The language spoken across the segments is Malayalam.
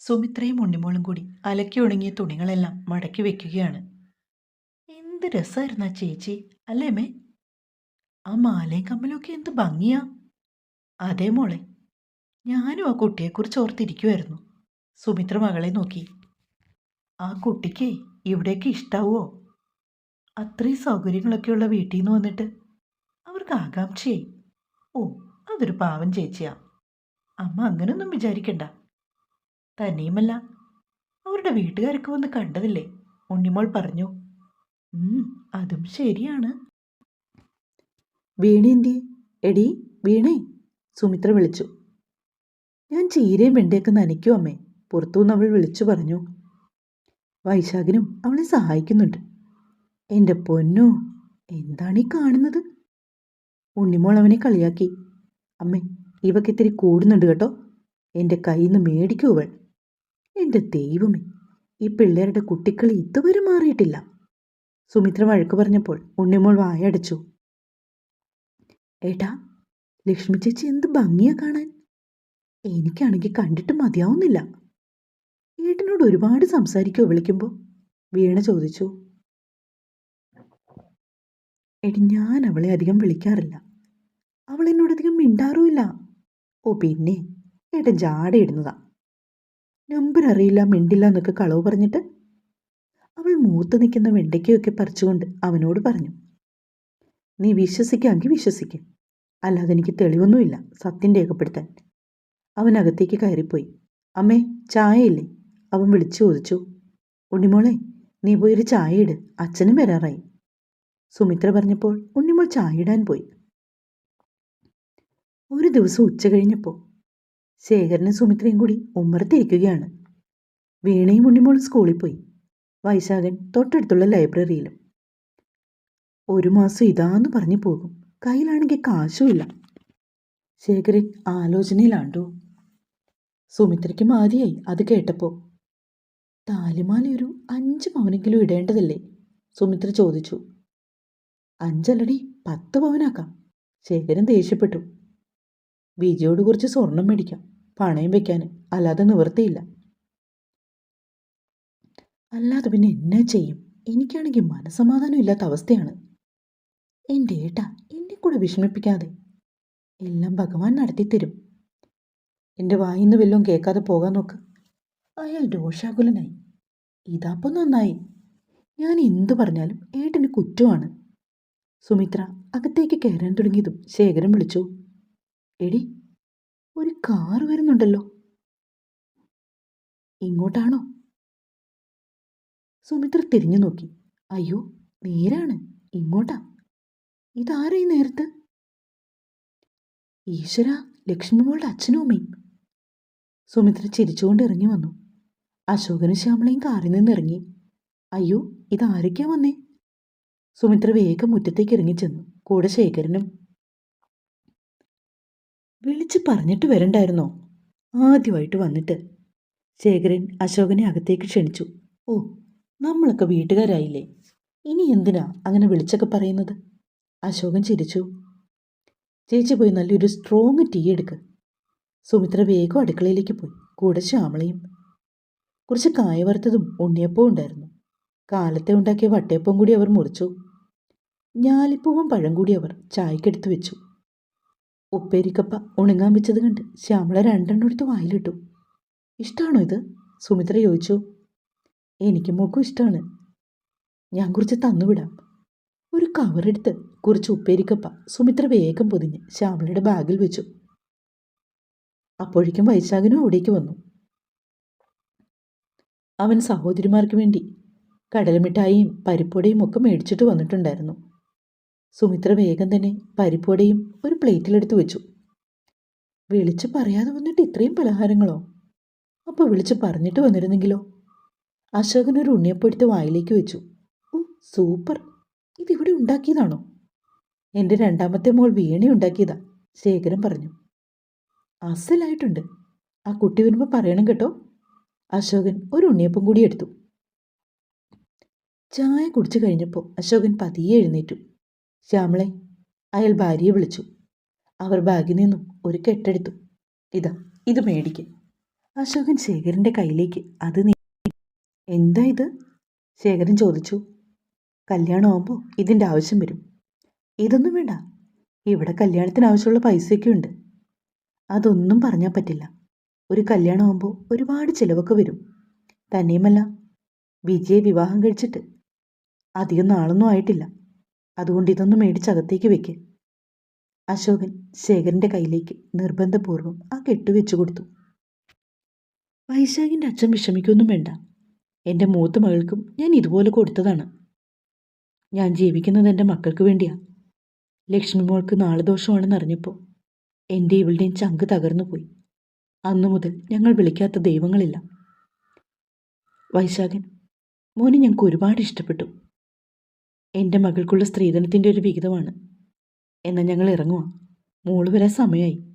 സുമിത്രയും ഉണ്ണിമോളും കൂടി അലക്കി ഉണങ്ങിയ തുണികളെല്ലാം മടക്കി വെക്കുകയാണ്. എന്ത് രസമായിരുന്നു ചേച്ചി? അല്ലേ മേ ആ മാലയും കമ്മലൊക്കെ എന്ത് ഭംഗിയാ. അതേ മോളെ ഞാനും ആ കുട്ടിയെക്കുറിച്ച് ഓർത്തിരിക്കുമായിരുന്നു സുമിത്ര മകളെ നോക്കി. ആ കുട്ടിക്ക് ഇവിടേക്ക് ഇഷ്ടാവോ? അത്രയും സൗകര്യങ്ങളൊക്കെയുള്ള വീട്ടിൽ നിന്ന് വന്നിട്ട് അവർക്ക് ആകാംക്ഷയായി. ഓ അതൊരു പാവം ചേച്ചിയാ. അമ്മ അങ്ങനെയൊന്നും വിചാരിക്കണ്ട. തന്നെയുമല്ല. അവരുടെ വീട്ടുകാരൊക്കെ വന്ന് കണ്ടതില്ലേ? ഉണ്ണിമോൾ പറഞ്ഞു. അതും ശരിയാണ്. വീണേന്തി എടി വീണേ. സുമിത്ര വിളിച്ചു. ഞാൻ ചീരയും വെണ്ടയൊക്കെ നനയ്ക്കും അമ്മേ. പുറത്തുനിന്ന് അവൾ വിളിച്ചു പറഞ്ഞു. വൈശാഖിനും അവളെ സഹായിക്കുന്നുണ്ട്. എന്റെ പൊന്നോ എന്താണ് ഈ കാണുന്നത്? ഉണ്ണിമോൾ അവനെ കളിയാക്കി. അമ്മേ ഇവക്കിത്തിരി കൂടുന്നുണ്ട് കേട്ടോ. എന്റെ കയ്യിൽ നിന്ന് മേടിക്കൂ അവൾ. എന്റെ ദൈവമേ ഈ പിള്ളേരുടെ കുട്ടിക്കളി ഇതുവരെ മാറിയിട്ടില്ല. സുമിത്ര വഴക്ക് പറഞ്ഞപ്പോൾ ഉണ്ണിമോൾ വായടച്ചു. ഏട്ടാ ലക്ഷ്മി ചേച്ചി എന്ത് ഭംഗിയാ കാണാൻ? എനിക്കാണെങ്കിൽ കണ്ടിട്ട് മതിയാവുന്നില്ല. ഏട്ടനോട് ഒരുപാട് സംസാരിക്കുമോ വിളിക്കുമ്പോൾ വീണ ചോദിച്ചു. എടി ഞാൻ അവളെ അധികം വിളിക്കാറില്ല. അവൾ എന്നോട് അധികം മിണ്ടാറുമില്ല. ഓ പിന്നെ? ഏട്ടൻ ജാടയിടുന്നതാ. നമ്പർ അറിയില്ല മിണ്ടില്ല എന്നൊക്കെ കളവ് പറഞ്ഞിട്ട് അവൾ മൂത്ത് നിൽക്കുന്ന വെണ്ടയ്ക്കയൊക്കെ പറിച്ചുകൊണ്ട് അവനോട് പറഞ്ഞു നീ വിശ്വസിക്കാമെങ്കിൽ വിശ്വസിക്കും അല്ലാതെ എനിക്ക് തെളിവൊന്നുമില്ല സത്യം രേഖപ്പെടുത്താൻ. അവൻ അകത്തേക്ക് കയറിപ്പോയി അമ്മേ ചായയില്ലേ? അവൻ വിളിച്ചു ചോദിച്ചു ഉണ്ണിമോളെ നീ പോയി ഒരു ചായ ഇട് അച്ഛനും വരാറായി. സുമിത്ര പറഞ്ഞപ്പോൾ ഉണ്ണിമോൾ ചായ ഇടാൻ പോയി. ഒരു ദിവസം ഉച്ച കഴിഞ്ഞപ്പോൾ ശേഖരനും സുമിത്രയും കൂടി ഉമ്മറത്തിരിക്കുകയാണ്. വീണയും ഉണ്ണിമോളും സ്കൂളിൽ പോയി. വൈശാഖൻ തൊട്ടടുത്തുള്ള ലൈബ്രറിയിലും. ഒരു മാസം ഇതാന്ന് പറഞ്ഞു പോകും. കയ്യിലാണെങ്കിൽ കാശുമില്ല. ശേഖരൻ ആലോചനയിലാണ്ടോ. സുമിത്രയ്ക്ക് മാതിയായി അത് കേട്ടപ്പോൾ താലിമാലയൊരു അഞ്ച് പവനെങ്കിലും ഇടേണ്ടതല്ലേ? സുമിത്ര ചോദിച്ചു. അഞ്ചല്ലടി പത്ത് പവനാക്കാം. ശേഖരൻ ദേഷ്യപ്പെട്ടു. വിജയോട് കുറച്ച് സ്വർണം മേടിക്കാം. പണയം വെക്കാൻ. അല്ലാതെ നിവൃത്തിയില്ല. അല്ലാതെ പിന്നെ എന്നാ ചെയ്യും? എനിക്കാണെങ്കിൽ മനസമാധാനം ഇല്ലാത്ത അവസ്ഥയാണ്. എന്റെ ഏട്ടാ എന്നെ കൂടെ വിഷമിപ്പിക്കാതെ. എല്ലാം ഭഗവാൻ നടത്തിത്തരും എന്റെ വായിന്ന് വല്ലതും കേൾക്കാതെ പോകാൻ നോക്ക്. അയാൾ രോഷാകുലനായി. ഇതാപ്പം നന്നായി. ഞാൻ എന്തു പറഞ്ഞാലും ഏട്ടന് കുറ്റമാണ്. സുമിത്ര അകത്തേക്ക് കയറാൻ തുടങ്ങിയതും ശേഖരം വിളിച്ചു. എടി ഒരു കാർ വരുന്നുണ്ടല്ലോ. ഇങ്ങോട്ടാണോ? സുമിത്ര തിരിഞ്ഞു നോക്കി. അയ്യോ നേരാണ്. ഇങ്ങോട്ടാ. ഇതാരാ നേരത്ത്? ഈശ്വര ലക്ഷ്മിമോളുടെ അച്ഛനും അമ്മയും. സുമിത്ര ചിരിച്ചുകൊണ്ട് ഇറങ്ങി വന്നു. അശോകനും ശ്യാമളയും കാറിൽ നിന്ന് ഇറങ്ങി. അയ്യോ ഇതാരൊക്കെയാ വന്നേ? സുമിത്ര വേഗം മുറ്റത്തേക്ക് ഇറങ്ങിച്ചെന്നു കൂടെ ശേഖരനും വിളിച്ച് പറഞ്ഞിട്ട് വരണ്ടായിരുന്നോ? ആദ്യമായിട്ട് വന്നിട്ട്. ശേഖരൻ അശോകനെ അകത്തേക്ക് ക്ഷണിച്ചു. ഓ നമ്മളൊക്കെ വീട്ടുകാരായില്ലേ? ഇനി എന്തിനാ അങ്ങനെ വിളിച്ചൊക്കെ പറയുന്നത്? അശോകൻ ചിരിച്ചു. ചേച്ചി പോയി നല്ലൊരു സ്ട്രോങ് ടീ എടുക്ക്. സുമിത്ര വേഗം അടുക്കളയിലേക്ക് പോയി. കൂടെ ശ്യാമളയും. കുറച്ച് കായ വറുത്തതും ഉണ്ണിയപ്പവും ഉണ്ടായിരുന്നു. കാലത്തെ ഉണ്ടാക്കിയ വട്ടയപ്പവും കൂടി അവർ മുറിച്ചു. ഞാലിപ്പൂവും പഴം കൂടി അവർ ചായക്കെടുത്ത് വെച്ചു. ഉപ്പേരിക്കപ്പ ഉണങ്ങാൻ വെച്ചത് കണ്ട് ശ്യാമള രണ്ടെണ്ണം എടുത്ത് വായിലിട്ടു. ഇഷ്ടമാണോ ഇത്? സുമിത്ര ചോദിച്ചു. എനിക്ക് മോക്കും ഇഷ്ടമാണ് ഞാൻ കുറച്ച് തന്നുവിടാം. ഒരു കവറെടുത്ത് കുറച്ച് ഉപ്പേരിക്കപ്പ സുമിത്ര വേഗം പൊതിഞ്ഞ് ശ്യാമളയുടെ ബാഗിൽ വെച്ചു. അപ്പോഴേക്കും വൈശാഖനും അവിടേക്ക് വന്നു. അവൻ സഹോദരിമാർക്ക് വേണ്ടി കടലമിഠായിയും പരിപ്പൊടിയും ഒക്കെ മേടിച്ചിട്ട് വന്നിട്ടുണ്ടായിരുന്നു. സുമിത്ര വേഗം തന്നെ പരിപ്പുവടയും ഒരു പ്ലേറ്റിലെടുത്ത് വെച്ചു. വിളിച്ച് പറയാതെ വന്നിട്ട് ഇത്രയും പലഹാരങ്ങളോ? അപ്പോൾ വിളിച്ച് പറഞ്ഞിട്ട് വന്നിരുന്നെങ്കിലോ? അശോകൻ ഒരു ഉണ്ണിയപ്പെടുത്ത് വായിലേക്ക് വെച്ചു. ഓ സൂപ്പർ. ഇതിവിടെ ഉണ്ടാക്കിയതാണോ? എന്റെ രണ്ടാമത്തെ മോൾ വീണി ഉണ്ടാക്കിയതാ ശേഖരൻ പറഞ്ഞു. അസലായിട്ടുണ്ട്. ആ കുട്ടി വരുമ്പോൾ പറയണം കേട്ടോ. അശോകൻ ഒരു ഉണ്ണിയപ്പം കൂടി എടുത്തു. ചായ കുടിച്ചു കഴിഞ്ഞപ്പോൾ അശോകൻ പതിയെ എഴുന്നേറ്റു. ശ്യാമളെ അയാൾ ഭാര്യയെ വിളിച്ചു. അവർ ബാഗിൽ നിന്നും ഒരു കെട്ടെടുത്തു. ഇതാ ഇത് മേടിക്ക്. അശോകൻ ശേഖരന്റെ കയ്യിലേക്ക് അത് നീ എന്താ ഇത്? ശേഖരൻ ചോദിച്ചു. കല്യാണമാകുമ്പോൾ ഇതിന്റെ ആവശ്യം വരും. ഇതൊന്നും വേണ്ട. ഇവിടെ കല്യാണത്തിന് ആവശ്യമുള്ള പൈസയൊക്കെ ഉണ്ട്. അതൊന്നും പറഞ്ഞാൽ പറ്റില്ല. ഒരു കല്യാണമാകുമ്പോൾ ഒരുപാട് ചിലവൊക്കെ വരും. തന്നെയുമല്ല വിജയെ വിവാഹം കഴിച്ചിട്ട് അധികം നാളൊന്നും ആയിട്ടില്ല. അതുകൊണ്ട് ഇതൊന്നും മേടിച്ചകത്തേക്ക് വെക്ക്. അശോകൻ ശേഖരന്റെ കയ്യിലേക്ക് നിർബന്ധപൂർവം ആ കെട്ട് വെച്ചു കൊടുത്തു. വൈശാഖിന്റെ അച്ഛൻ വിഷമിക്കൊന്നും വേണ്ട. എന്റെ മൂത്ത മകൾക്കും ഞാൻ ഇതുപോലെ കൊടുത്തതാണ്. ഞാൻ ജീവിക്കുന്നത് എന്റെ മക്കൾക്ക് വേണ്ടിയാ. ലക്ഷ്മി മോൾക്ക് നാളെ ദോഷമാണെന്ന് അറിഞ്ഞപ്പോൾ എന്റെ ഇവളുടെയും ചങ്ക് തകർന്നു പോയി. അന്നു മുതൽ ഞങ്ങൾ വിളിക്കാത്ത ദൈവങ്ങളില്ല. വൈശാഖൻ മോനെ ഞങ്ങൾക്ക് ഒരുപാട് ഇഷ്ടപ്പെട്ടു. എന്റെ മകൾക്കുള്ള സ്ത്രീധനത്തിന്റെ ഒരു വിഹിതമാണ്. എന്നാൽ ഞങ്ങൾ ഇറങ്ങുക മോൾ വരാൻ സമയമായി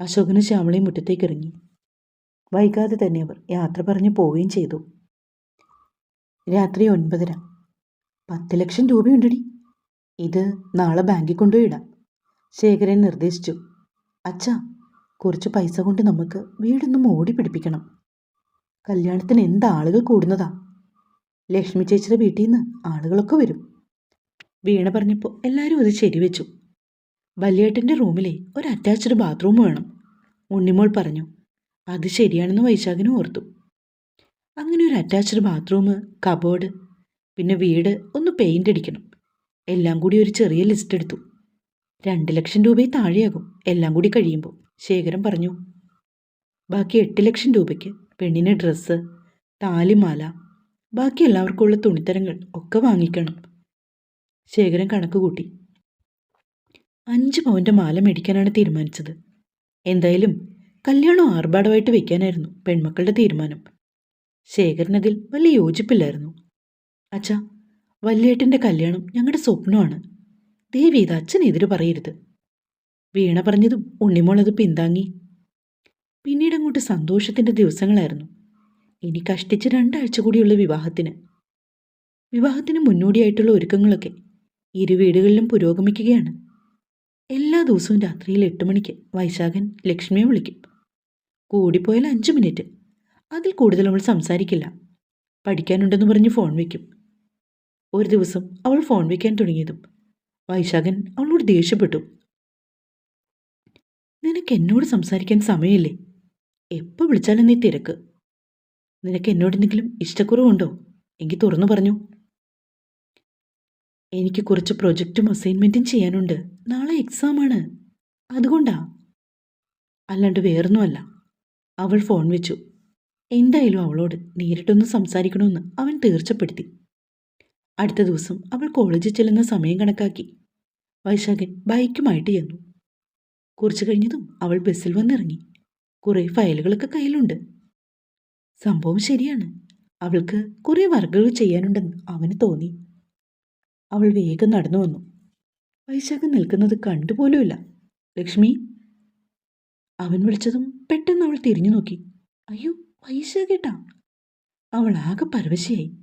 അശോകനും ശ്യാമളയും മുറ്റത്തേക്ക് ഇറങ്ങി. വൈകാതെ തന്നെ അവർ യാത്ര പറഞ്ഞ് പോവുകയും ചെയ്തു. രാത്രി ഒൻപതര. പത്ത് ലക്ഷം രൂപയുണ്ടടി. ഇത് നാളെ ബാങ്കിൽ കൊണ്ടുപോയി ഇടാം ശേഖരൻ നിർദ്ദേശിച്ചു. അച്ഛാ കുറച്ച് പൈസ കൊണ്ട് നമുക്ക് വീടൊന്നും മോടി പിടിപ്പിക്കണം. കല്യാണത്തിന് എന്ത് ആളുകൾ കൂടുന്നതാ? ലക്ഷ്മി ചേച്ചിയുടെ വീട്ടിൽ നിന്ന് ആളുകളൊക്കെ വരും. വീണ പറഞ്ഞപ്പോൾ എല്ലാവരും അത് ശരിവെച്ചു. വല്യേട്ടന്റെ റൂമിലെ ഒരു അറ്റാച്ച്ഡ് ബാത്റൂം വേണം. ഉണ്ണിമോൾ പറഞ്ഞു അത് ശരിയാണെന്ന് വൈശാഖിന് ഓർത്തു. അങ്ങനെ ഒരു അറ്റാച്ച്ഡ് ബാത്റൂം കബോർഡ് പിന്നെ വീട് ഒന്ന് പെയിന്റ് അടിക്കണം. എല്ലാം കൂടി ഒരു ചെറിയ ലിസ്റ്റ് എടുത്തു. രണ്ട് ലക്ഷം രൂപയിൽ താഴെയാകും. എല്ലാം കൂടി കഴിയുമ്പോൾ ശേഖരൻ പറഞ്ഞു. ബാക്കി എട്ട് ലക്ഷം രൂപയ്ക്ക് പെണ്ണിന് ഡ്രസ്സ് താലിമാല ബാക്കി എല്ലാവർക്കുമുള്ള തുണിത്തരങ്ങൾ ഒക്കെ വാങ്ങിക്കണം. ശേഖരൻ കണക്ക് കൂട്ടി. അഞ്ച് പവന്റെ മാല മേടിക്കാനാണ് തീരുമാനിച്ചത്. എന്തായാലും കല്യാണം ആർഭാടമായിട്ട് വെക്കാനായിരുന്നു പെൺമക്കളുടെ തീരുമാനം. ശേഖരനതിൽ വലിയ യോജിപ്പില്ലായിരുന്നു. അച്ഛാ വല്യേട്ടന്റെ കല്യാണം ഞങ്ങളുടെ സ്വപ്നമാണ്. ദേവി ഇത് അച്ഛനെതിര് പറയരുത്. വീണ പറഞ്ഞതും ഉണ്ണിമോൾ അത് പിന്താങ്ങി. പിന്നീട് അങ്ങോട്ട് സന്തോഷത്തിന്റെ ദിവസങ്ങളായിരുന്നു. ഇനി കഷ്ടിച്ച് രണ്ടാഴ്ച കൂടിയുള്ള വിവാഹത്തിന്. വിവാഹത്തിന് മുന്നോടിയായിട്ടുള്ള ഒരുക്കങ്ങളൊക്കെ ഇരു വീടുകളിലും പുരോഗമിക്കുകയാണ്. എല്ലാ ദിവസവും രാത്രിയിൽ എട്ട് മണിക്ക് വൈശാഖൻ ലക്ഷ്മിയെ വിളിക്കും. കൂടിപ്പോയാൽ അഞ്ച് മിനിറ്റ്. അതിൽ കൂടുതൽ അവൾ സംസാരിക്കില്ല. പഠിക്കാനുണ്ടെന്ന് പറഞ്ഞ് ഫോൺ വയ്ക്കും ഒരു ദിവസം അവൾ ഫോൺ വയ്ക്കാൻ തുടങ്ങിയതും വൈശാഖൻ അവളോട് ദേഷ്യപ്പെട്ടു. നിനക്ക് എന്നോട് സംസാരിക്കാൻ സമയമില്ലേ? എപ്പോൾ വിളിച്ചാലും നീ തിരക്ക്. നിനക്ക് എന്നോടെന്തെങ്കിലും ഇഷ്ടക്കുറവുണ്ടോ? എങ്കിൽ തുറന്നു പറഞ്ഞു. എനിക്ക് കുറച്ച് പ്രൊജക്റ്റും അസൈൻമെന്റും ചെയ്യാനുണ്ട്. നാളെ എക്സാമാണ് അതുകൊണ്ടാ? അല്ലാണ്ട് വേറൊന്നുമല്ല. അവൾ ഫോൺ വെച്ചു. എന്തായാലും അവളോട് നേരിട്ടൊന്ന് സംസാരിക്കണമെന്ന് അവൻ തീർച്ചപ്പെടുത്തി. അടുത്ത ദിവസം അവൾ കോളേജിൽ ചെല്ലുന്ന സമയം കണക്കാക്കി. വൈശാഖൻ ബൈക്കുമായിട്ട് ചെന്നു. കുറച്ചു കഴിഞ്ഞതും അവൾ ബസ്സിൽ വന്നിറങ്ങി. കുറേ ഫയലുകളൊക്കെ കയ്യിലുണ്ട്. സംഭവം ശരിയാണ്. അവൾക്ക് കുറേ വർക്കുകൾ ചെയ്യാനുണ്ടെന്ന് അവന് തോന്നി. അവൾ വേഗം നടന്നു വന്നു. വൈശാഖൻ നിൽക്കുന്നത് കണ്ടുപോലുമില്ല ലക്ഷ്മി? അവൻ വിളിച്ചതും പെട്ടെന്ന് അവൾ തിരിഞ്ഞു നോക്കി. അയ്യോ വൈശാഖേട്ടാ. അവൾ ആകെ പരവശയായി.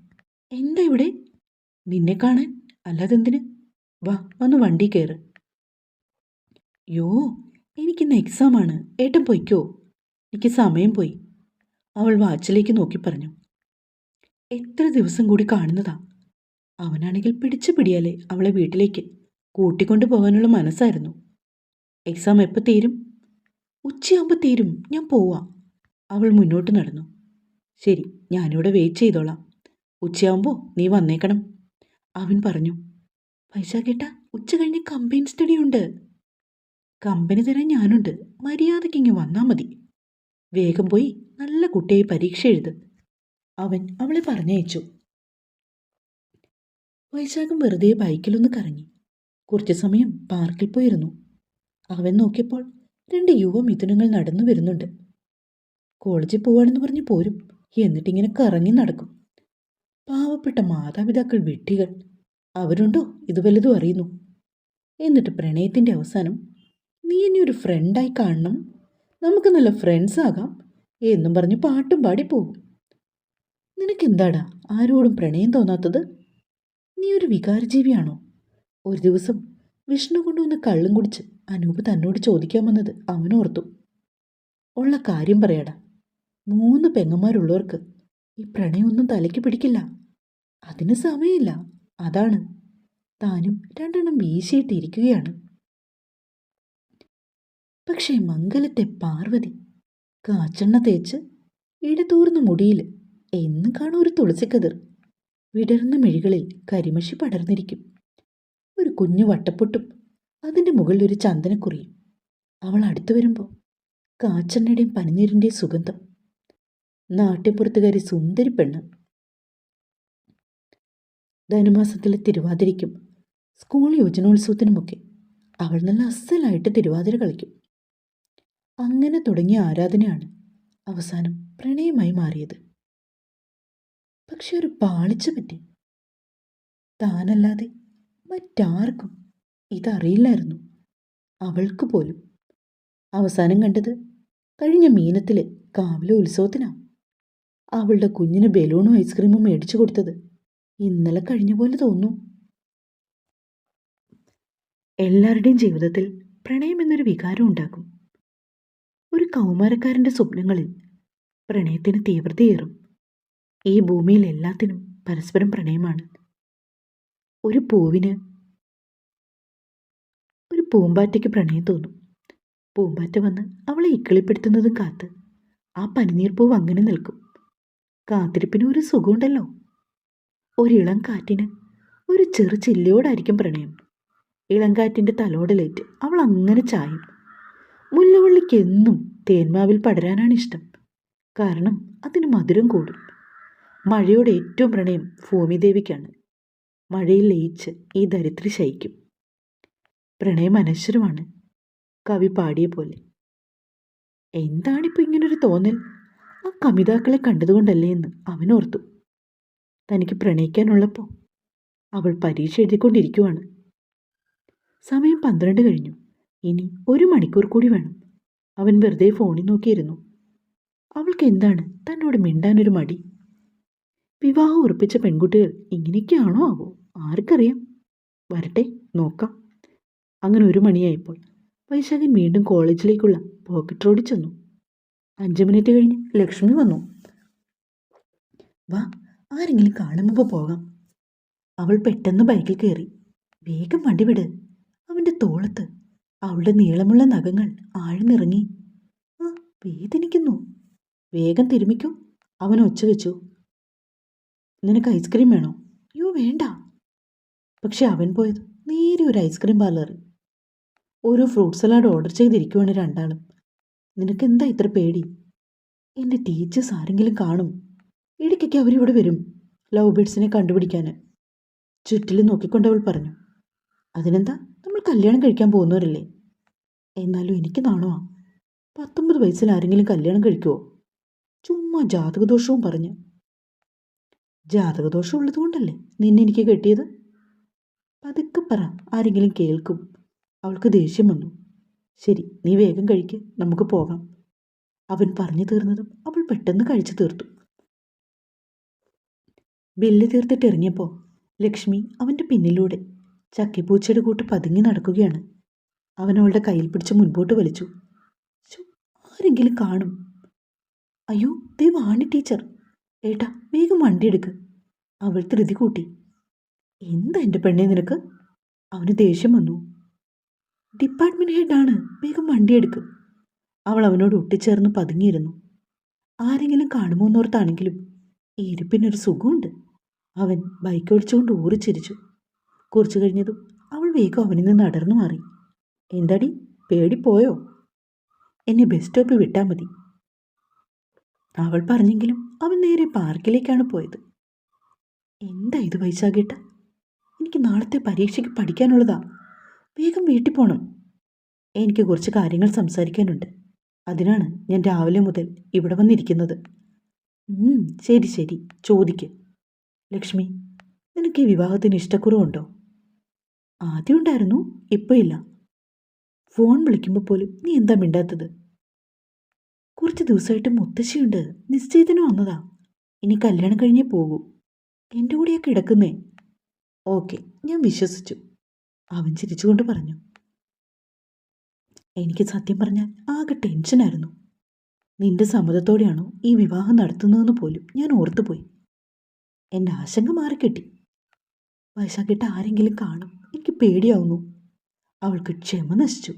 എന്താ ഇവിടെ? നിന്നെ കാണാൻ? അല്ലാതെന്തിന്? വാ വന്ന് വണ്ടി കയറ്. യോ എനിക്കിന്ന് എക്സാമാണ് ഏട്ടൻ പൊയ്ക്കോ? എനിക്ക് സമയം പോയി. അവൾ വാച്ചിലേക്ക് നോക്കി പറഞ്ഞു. എത്ര ദിവസം കൂടി കാണുന്നതാ? അവനാണെങ്കിൽ പിടിച്ചു പിടിയാലേ അവളെ വീട്ടിലേക്ക് കൂട്ടിക്കൊണ്ടു പോകാനുള്ള മനസ്സായിരുന്നു. എക്സാം എപ്പോൾ തീരും? ഉച്ചയാകുമ്പോൾ തീരും. ഞാൻ പോവാം. അവൾ മുന്നോട്ട് നടന്നു. ശരി ഞാനിവിടെ വെയിറ്റ് ചെയ്തോളാം. ഉച്ചയാകുമ്പോൾ നീ വന്നേക്കണം. അവൻ പറഞ്ഞു പൈസ കേട്ട ഉച്ച കഴിഞ്ഞ് കമ്പനി സ്റ്റഡി ഉണ്ട്. കമ്പനി തരാൻ ഞാനുണ്ട്. മര്യാദയ്ക്ക് ഇങ്ങ് വന്നാൽ മതി. വേഗം പോയി നല്ല കുട്ടിയായി പരീക്ഷ എഴുത്. അവൻ അവളെ പറഞ്ഞയച്ചു. വൈശാഖം വെറുതെ ബൈക്കിലൊന്ന് കറങ്ങി. കുറച്ചു സമയം പാർക്കിൽ പോയിരുന്നു. അവൻ നോക്കിയപ്പോൾ രണ്ട് യുവ മിഥുനങ്ങൾ നടന്നു വരുന്നുണ്ട്. കോളേജിൽ പോവാണെന്ന് പറഞ്ഞ് പോരും. എന്നിട്ടിങ്ങനെ കറങ്ങി നടക്കും. പാവപ്പെട്ട മാതാപിതാക്കൾ വെട്ടികൾ. അവരുണ്ടോ? ഇത് വലുതും അറിയുന്നു. എന്നിട്ട് പ്രണയത്തിന്റെ അവസാനം നീ എന്നെ ഒരു ഫ്രണ്ടായി കാണണം. നമുക്ക് നല്ല ഫ്രണ്ട്സ് ആകാം എന്നും പറഞ്ഞ് പാട്ടും പാടി പോകും നിനക്കെന്താടാ? ആരോടും പ്രണയം തോന്നാത്തത്? നീ ഒരു വികാരജീവിയാണോ? ഒരു ദിവസം വിഷ്ണു കൊണ്ടുവന്ന് കള്ളും കുടിച്ച് അനൂപ് തന്നോട് ചോദിക്കാമെന്നത് അവനോർത്തു ഉള്ള കാര്യം പറയടാ. മൂന്ന് പെങ്ങന്മാരുള്ളവർക്ക് ഈ പ്രണയമൊന്നും തലയ്ക്ക് പിടിക്കില്ല. അതിന് സമയമില്ല. അതാണ്. താനും രണ്ടെണ്ണം വീശിയിട്ടിരിക്കുകയാണ്. പക്ഷേ മംഗലത്തെ പാർവതി കാച്ചെണ്ണ തേച്ച് ഇടതൂർന്ന മുടിയിൽ എന്നും കാണും ഒരു തുളസിക്കതിർ. വിടർന്ന മിഴികളിൽ കരിമഷി പടർന്നിരിക്കും. ഒരു കുഞ്ഞു വട്ടപ്പൊട്ടും അതിന്റെ മുകളിൽ ഒരു ചന്ദനക്കുറിയും അവൾ അടുത്തു വരുമ്പോൾ കാച്ചെണ്ണയുടെയും പനിനീരിന്റെയും സുഗന്ധം. നാട്ടിൻപുറത്തുകാരി സുന്ദരി പെണ്ണ്. ധനുമാസത്തിലെ തിരുവാതിരയ്ക്കും സ്കൂൾ യുവജനോത്സവത്തിനുമൊക്കെ അവൾ നല്ല അസലായിട്ട് തിരുവാതിര കളിക്കും. അങ്ങനെ തുടങ്ങിയ ആരാധനയാണ് അവസാനം പ്രണയമായി മാറിയത്. പക്ഷെ ഒരു പാളിച്ച പറ്റി. താനല്ലാതെ മറ്റാർക്കും ഇതറിയില്ലായിരുന്നു. അവൾക്ക് പോലും. അവസാനം കണ്ടത് കഴിഞ്ഞ മീനത്തിലെ കാവിലെ ഉത്സവത്തിനാ. അവളുടെ കുഞ്ഞിന് ബലൂണും ഐസ്ക്രീമും മേടിച്ചു കൊടുത്തത് ഇന്നലെ കഴിഞ്ഞ പോലെ തോന്നുന്നു. എല്ലാവരുടെയും ജീവിതത്തിൽ പ്രണയം എന്നൊരു വികാരം ഉണ്ടാകും. ഒരു കൗമാരക്കാരന്റെ സ്വപ്നങ്ങളിൽ പ്രണയത്തിന് തീവ്രതയേറും. ഈ ഭൂമിയിൽ എല്ലാത്തിനും പരസ്പരം പ്രണയമാണ്. ഒരു പൂവിന് ഒരു പൂമ്പാറ്റയ്ക്ക് പ്രണയം തോന്നും. പൂമ്പാറ്റ വന്ന് അവളെ ഇക്കിളിപ്പെടുത്തുന്നതും കാത്ത് ആ പനിനീർ പൂവ് അങ്ങനെ നിൽക്കും. കാത്തിരിപ്പിന് ഒരു സുഖമുണ്ടല്ലോ. ഒരിളം കാറ്റിന് ഒരു ചെറു ചില്ലയോടായിരിക്കും പ്രണയം. ഇളങ്കാറ്റിന്റെ തലോടലേറ്റ് അവൾ അങ്ങനെ ചായും. മുല്ലവള്ളിക്ക് എന്നും തേന്മാവിൽ പടരാനാണ് ഇഷ്ടം. കാരണം അതിന് മധുരം കൂടും. മഴയോട് ഏറ്റവും പ്രണയം ഭൂമിദേവിക്കാണ്. മഴയിൽ ലയിച്ച് ഈ ദരിദ്രി ശയിക്കും. പ്രണയം അനശ്വരമാണ്. കവി പാടിയ പോലെ. എന്താണിപ്പോൾ ഇങ്ങനൊരു തോന്നൽ? ആ കമിതാക്കളെ കണ്ടതുകൊണ്ടല്ലേ എന്ന് അവൻ ഓർത്തു തനിക്ക് പ്രണയിക്കാനുള്ളപ്പോൾ അവൾ പരീക്ഷ എഴുതിക്കൊണ്ടിരിക്കുവാണ്. സമയം പന്ത്രണ്ട് കഴിഞ്ഞു. ഇനി ഒരു മണിക്കൂർ കൂടി വേണം. അവൻ വെറുതെ ഫോണിൽ നോക്കിയിരുന്നു. അവൾക്ക് എന്താണ്? തന്നോട് മിണ്ടാനൊരു മടി. വിവാഹം ഉറപ്പിച്ച പെൺകുട്ടികൾ ഇങ്ങനെയൊക്കെയാണോ ആവോ? ആർക്കറിയാം. വരട്ടെ നോക്കാം. അങ്ങനെ ഒരു മണിയായപ്പോൾ വൈശാഖൻ വീണ്ടും കോളേജിലേക്കുള്ള പോക്കറ്റ് റോഡിൽ ചെന്നു. അഞ്ച് മിനിറ്റ് കഴിഞ്ഞ് ലക്ഷ്മി വന്നു. വാ ആരെങ്കിലും കാണുമ്പോൾ പോകാം. അവൾ പെട്ടെന്ന് ബൈക്കിൽ കയറി. വേഗം വണ്ടി വിട്. അവന്റെ തോളത്ത് അവളുടെ നീളമുള്ള നഖങ്ങൾ ആഴ്ന്നിറങ്ങി. ആ വേദനിക്കുന്നു. വേഗം തിരുമിക്കും. അവൻ ഒച്ച വെച്ചു. നിനക്ക് ഐസ്ക്രീം വേണോ? അയ്യോ വേണ്ട. പക്ഷെ അവൻ പോയത് നേരെ ഒരു ഐസ്ക്രീം പാർലറിൽ. ഒരു ഫ്രൂട്ട് സലാഡ് ഓർഡർ ചെയ്തിരിക്കുവാണ് രണ്ടാളും. നിനക്ക് എന്താ ഇത്ര പേടി? എന്റെ ടീച്ചേഴ്സ് ആരെങ്കിലും കാണും. ഇടയ്ക്കൊക്കെ അവരിവിടെ വരും ലവ് ബേഡ്സിനെ കണ്ടുപിടിക്കാൻ ചുറ്റിലും നോക്കിക്കൊണ്ട് അവൾ പറഞ്ഞു അതിനെന്താ? നമ്മൾ കല്യാണം കഴിക്കാൻ പോകുന്നവരല്ലേ? എന്നാലും എനിക്ക് നാണോ പത്തൊമ്പത് വയസ്സിൽ ആരെങ്കിലും കല്യാണം കഴിക്കുമോ ചുമ്മാ ജാതകദോഷവും പറഞ്ഞ് ജാതകദോഷം ഉള്ളതുകൊണ്ടല്ലേ നിന്നെ എനിക്ക് കെട്ടിയത്? പതുക്കെ പറ ആരെങ്കിലും കേൾക്കും. അവൾക്ക് ദേഷ്യം വന്നു. ശരി നീ വേഗം കഴിക്ക് നമുക്ക് പോകാം. അവൻ പറഞ്ഞു തീർന്നതും അവൾ പെട്ടെന്ന് കഴിച്ചു തീർത്തു. ബില്ല് തീർത്തിട്ട് ഇറങ്ങിയപ്പോൾ ലക്ഷ്മി അവന്റെ പിന്നിലൂടെ ചക്കിപ്പൂച്ചയുടെ കൂട്ട് പതുങ്ങി നടക്കുകയാണ്. അവൻ അവളുടെ കയ്യിൽ പിടിച്ച് മുൻപോട്ട് വലിച്ചു. ആരെങ്കിലും കാണും? അയ്യോ ദേ വാണി ടീച്ചർ. ഏട്ടാ വേഗം വണ്ടി എടുക്ക്. അവൾ ധൃതി കൂട്ടി. എന്താ എന്റെ പെണ്ണെ നിനക്ക്? അവന് ദേഷ്യം വന്നു. ഡിപ്പാർട്ട്മെന്റ് ഹെഡാണ് വേഗം വണ്ടി എടുക്ക്. അവൾ അവനോട് ഒട്ടിച്ചേർന്ന് പതുങ്ങിയിരുന്നു. ആരെങ്കിലും കാണുമോ എന്നോർത്താണെങ്കിലും ഈ ഇരിപ്പിനൊരു സുഖമുണ്ട്. അവൻ ബൈക്ക് ഓടിച്ചുകൊണ്ട് ഊറിച്ചിരിച്ചു കുറച്ചു കഴിഞ്ഞതും അവൾ വേഗം അവനിൽ നിന്ന് അടർന്നു മാറി. എന്താടി പേടിപ്പോയോ എന്നെ ബസ് സ്റ്റോപ്പിൽ വിട്ടാൽ മതി. അവൾ പറഞ്ഞെങ്കിലും അവൻ നേരെ പാർക്കിലേക്കാണ് പോയത്. എന്താ ഇത് വൈശാഖേട്ട? എനിക്ക് നാളത്തെ പരീക്ഷയ്ക്ക് പഠിക്കാനുള്ളതാ. വേഗം വീട്ടിൽ പോകണം എനിക്ക് കുറച്ച് കാര്യങ്ങൾ സംസാരിക്കാനുണ്ട്. അതിനാണ് ഞാൻ രാവിലെ മുതൽ ഇവിടെ വന്നിരിക്കുന്നത്. ശരി ശരി. ചോദിക്ക്. ലക്ഷ്മി നിനക്ക് ഈ വിവാഹത്തിന് ഇഷ്ടക്കുറവുണ്ടോ? ആദ്യം ഉണ്ടായിരുന്നു ഇപ്പോൾ ഇല്ല. ഫോൺ വിളിക്കുമ്പോൾ പോലും നീ എന്താ മിണ്ടാത്തത്? കുറച്ച് ദിവസമായിട്ട് മുത്തശ്ശിയുണ്ട്. നിശ്ചയത്തിന് വന്നതാ. ഇനി കല്യാണം കഴിഞ്ഞേ പോകൂ. എന്റെ കൂടെയാ കിടക്കുന്നേ. ഓക്കെ ഞാൻ വിശ്വസിച്ചു. അവൻ ചിരിച്ചുകൊണ്ട് പറഞ്ഞു. എനിക്ക് സത്യം പറഞ്ഞാൽ ആകെ ടെൻഷനായിരുന്നു. നിന്റെ സമ്മതത്തോടെയാണോ ഈ വിവാഹം നടത്തുന്നതെന്ന് പോലും ഞാൻ ഓർത്തുപോയി. എന്റെ ആശങ്ക മാറിക്കിട്ടി. വൈശാഖിട്ട് ആരെങ്കിലും കാണും. എനിക്ക് പേടിയാവുന്നു. അവൾക്ക് ക്ഷമ നശിച്ചു.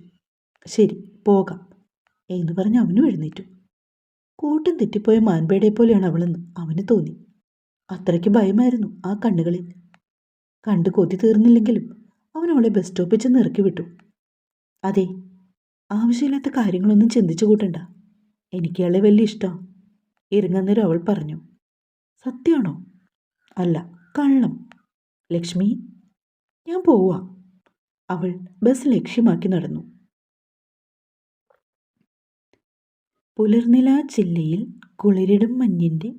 ശരി പോകാം. എന്ന് പറഞ്ഞ് അവനും എഴുന്നേറ്റു. കൂട്ടം തെറ്റിപ്പോയ മാൻപേടയെ പോലെയാണ് അവളെന്ന് അവന് തോന്നി. അത്രയ്ക്ക് ഭയമായിരുന്നു ആ കണ്ണുകളിൽ. കണ്ടു കൊതി തീർന്നില്ലെങ്കിലും അവൻ അവളെ ബസ് സ്റ്റോപ്പിൽ ചെന്ന് ഇറക്കി വിട്ടു. അതെ ആവശ്യമില്ലാത്ത കാര്യങ്ങളൊന്നും ചിന്തിച്ചു കൂട്ടണ്ട. എനിക്ക് അയാളെ വലിയ ഇഷ്ടമാണ് ഇറങ്ങുന്നേരം അവൾ പറഞ്ഞു. സത്യമാണോ? അല്ല കള്ളം. ലക്ഷ്മി ഞാൻ പോവാ അവൾ ബസ് ലക്ഷ്യമാക്കി നടന്നു. പുലർനില ജില്ലയിൽ കുളിരിടും മഞ്ഞിന്റെ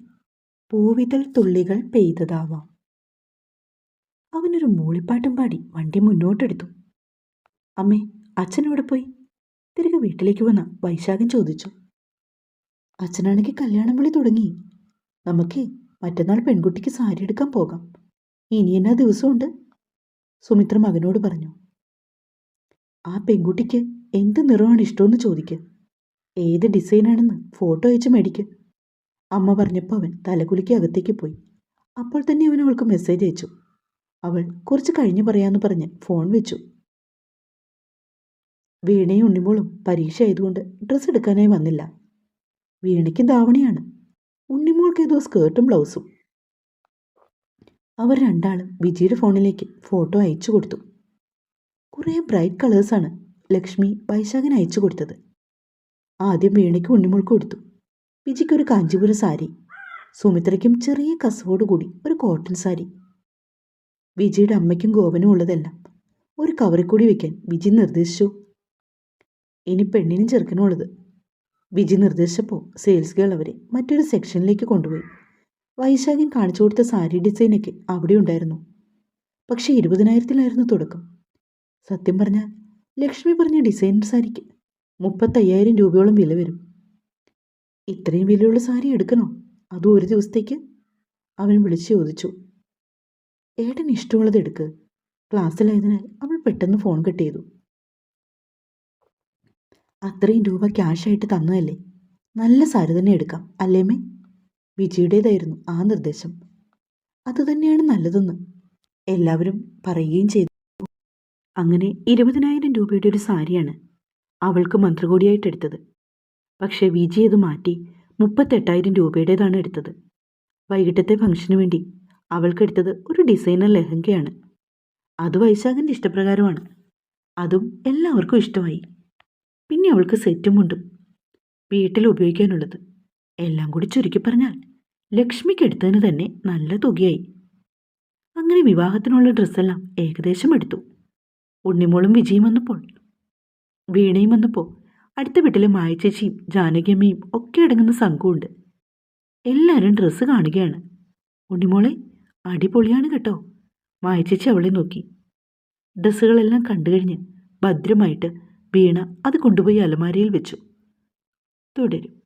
പൂവിതൽ തുള്ളികൾ പെയ്തതാവാം. അവനൊരു മൂളിപ്പാട്ടും പാടി വണ്ടി മുന്നോട്ടെടുത്തു. അമ്മേ അച്ഛൻ എവിടെ പോയി? തിരികെ വീട്ടിലേക്ക് വന്ന വൈശാഖൻ ചോദിച്ചു. അച്ഛനാണെങ്കിൽ കല്യാണം വിളി തുടങ്ങി. നമുക്ക് മറ്റന്നാൾ പെൺകുട്ടിക്ക് സാരി എടുക്കാൻ പോകാം. ഇനി എന്നാ ദിവസമുണ്ട്? സുമിത്ര മകനോട് പറഞ്ഞു. ആ പെൺകുട്ടിക്ക് എന്ത് നിറമാണ് ഇഷ്ടമെന്ന് ചോദിക്ക്. ഏത് ഡിസൈനാണെന്ന് ഫോട്ടോ അയച്ച് മേടിക്ക്. അമ്മ പറഞ്ഞപ്പോൾ അവൻ തലകുലിക്ക് അകത്തേക്ക് പോയി. അപ്പോൾ തന്നെ അവൻ അവൾക്ക് മെസ്സേജ് അയച്ചു. അവൾ കുറച്ച് കഴിഞ്ഞു പറയാമെന്ന് പറഞ്ഞ് ഫോൺ വെച്ചു. വീണയും ഉണ്ണിമോളും പരീക്ഷ ആയതുകൊണ്ട് ഡ്രസ്സ് എടുക്കാനായി വന്നില്ല. വീണയ്ക്ക് ധാവണിയാണ്. ഉണ്ണിമോൾക്ക് ഏതോ സ്കേർട്ടും ബ്ലൗസും അവർ രണ്ടാളും വിജിയുടെ ഫോണിലേക്ക് ഫോട്ടോ അയച്ചു കൊടുത്തു. കുറേ ബ്രൈറ്റ് കളേഴ്സാണ് ലക്ഷ്മി വൈശാഖൻ അയച്ചു കൊടുത്തത്. ആദ്യം വീണയ്ക്ക് ഉണ്ണിമുൾക്ക് കൊടുത്തു. വിജിക്ക് ഒരു കാഞ്ചീപുരം സാരി. സുമിത്രയ്ക്കും ചെറിയ കസവോട് കൂടി ഒരു കോട്ടൺ സാരി. വിജിയുടെ അമ്മയ്ക്കും ഗോപനും ഉള്ളതെല്ലാം ഒരു കവറിൽ കൂടി വെക്കാൻ വിജി നിർദ്ദേശിച്ചു. ഇനി പെണ്ണിനും ചെറുക്കനും ഉള്ളത്. വിജി നിർദ്ദേശിച്ചപ്പോൾ സെയിൽസ് ഗേൾ അവരെ മറ്റൊരു സെക്ഷനിലേക്ക് കൊണ്ടുപോയി. വൈശാഖൻ കാണിച്ചു കൊടുത്ത സാരി ഡിസൈനൊക്കെ അവിടെ ഉണ്ടായിരുന്നു. പക്ഷേ ഇരുപതിനായിരത്തിലായിരുന്നു തുടക്കം. സത്യം പറഞ്ഞാൽ ലക്ഷ്മി പറഞ്ഞ ഡിസൈനർ സാരിക്ക് മുപ്പത്തയ്യായിരം രൂപയോളം വില വരും. ഇത്രയും വിലയുള്ള സാരി എടുക്കണോ? അതും ഒരു ദിവസത്തേക്ക്? അവൻ വിളിച്ചു ചോദിച്ചു. ഏട്ടൻ ഇഷ്ടമുള്ളത് എടുക്ക്. ക്ലാസ്സിലായതിനാൽ അവൾ പെട്ടെന്ന് ഫോൺ കട്ട് ചെയ്തു. അത്രയും രൂപ ക്യാഷായിട്ട് തന്നതല്ലേ? നല്ല സാരി തന്നെ എടുക്കാം അല്ലേമേ വിജിയുടേതായിരുന്നു ആ നിർദ്ദേശം. അതുതന്നെയാണ് നല്ലതെന്ന് എല്ലാവരും പറയുകയും ചെയ്തു. അങ്ങനെ ഇരുപതിനായിരം രൂപയുടെ ഒരു സാരിയാണ് അവൾക്ക് മന്ത്രകോടിയായിട്ട് എടുത്തത്. പക്ഷേ വിജി അത് മാറ്റി മുപ്പത്തെട്ടായിരം രൂപയുടേതാണ് എടുത്തത്. വൈകിട്ടത്തെ ഫംഗ്ഷന് വേണ്ടി അവൾക്കെടുത്തത് ഒരു ഡിസൈനർ ലെഹങ്കയാണ്. അത് വൈശാഖിന്റെ ഇഷ്ടപ്രകാരമാണ്. അതും എല്ലാവർക്കും ഇഷ്ടമായി. പിന്നെ അവൾക്ക് സെറ്റും മുണ്ടും വീട്ടിൽ ഉപയോഗിക്കാനുള്ളത്. എല്ലാം കൂടി ചുരുക്കി പറഞ്ഞാൽ ലക്ഷ്മിക്ക് എടുത്തതിന് തന്നെ നല്ല തുകയായി. അങ്ങനെ വിവാഹത്തിനുള്ള ഡ്രസ്സെല്ലാം ഏകദേശം എടുത്തു. ഉണ്ണിമോളും വിജയും വന്നപ്പോൾ വീണയും വന്നു പോ അടുത്ത വീട്ടിലെ മായച്ചേച്ചിയും ജാനകിയമ്മയും ഒക്കെ അടങ്ങുന്ന സംഘമുണ്ട് എല്ലാവരും ഡ്രസ്സ് കാണുകയാണ്. ഉണ്ണിമോളെ അടിപൊളിയാണ് കേട്ടോ. മായച്ചേച്ചി അവളെ നോക്കി. ഡ്രസ്സുകളെല്ലാം കണ്ടു കഴിഞ്ഞ് ഭദ്രമായിട്ട് വീണ അത് കൊണ്ടുപോയി അലമാരയിൽ വെച്ചു. തുടരും.